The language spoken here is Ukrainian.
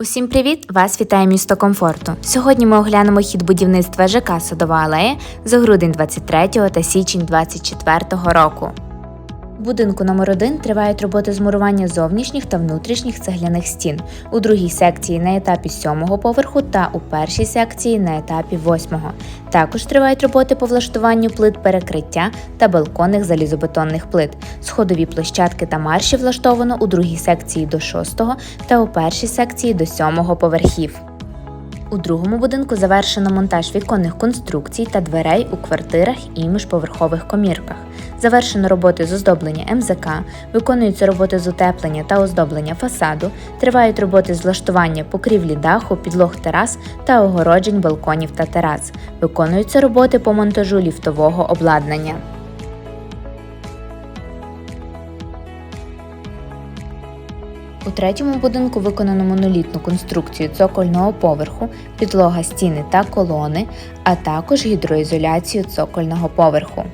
Усім привіт! Вас вітає місто комфорту. Сьогодні ми оглянемо хід будівництва ЖК Садова алея за грудень 23 та січень 24 року. Будинку номер 1 тривають роботи з мурування зовнішніх та внутрішніх цегляних стін, у другій секції на етапі сьомого поверху та у першій секції на етапі восьмого. Також тривають роботи по влаштуванню плит перекриття та балконних залізобетонних плит. Сходові площадки та марші влаштовано у другій секції до шостого та у першій секції до сьомого поверхів. У другому будинку завершено монтаж віконних конструкцій та дверей у квартирах і міжповерхових комірках. Завершено роботи з оздоблення МЗК, виконуються роботи з утеплення та оздоблення фасаду, тривають роботи з влаштування покрівлі даху, підлог терас та огороджень балконів та терас. Виконуються роботи по монтажу ліфтового обладнання. У третьому будинку виконано монолітну конструкцію цокольного поверху, підлога стіни та колони, а також гідроізоляцію цокольного поверху.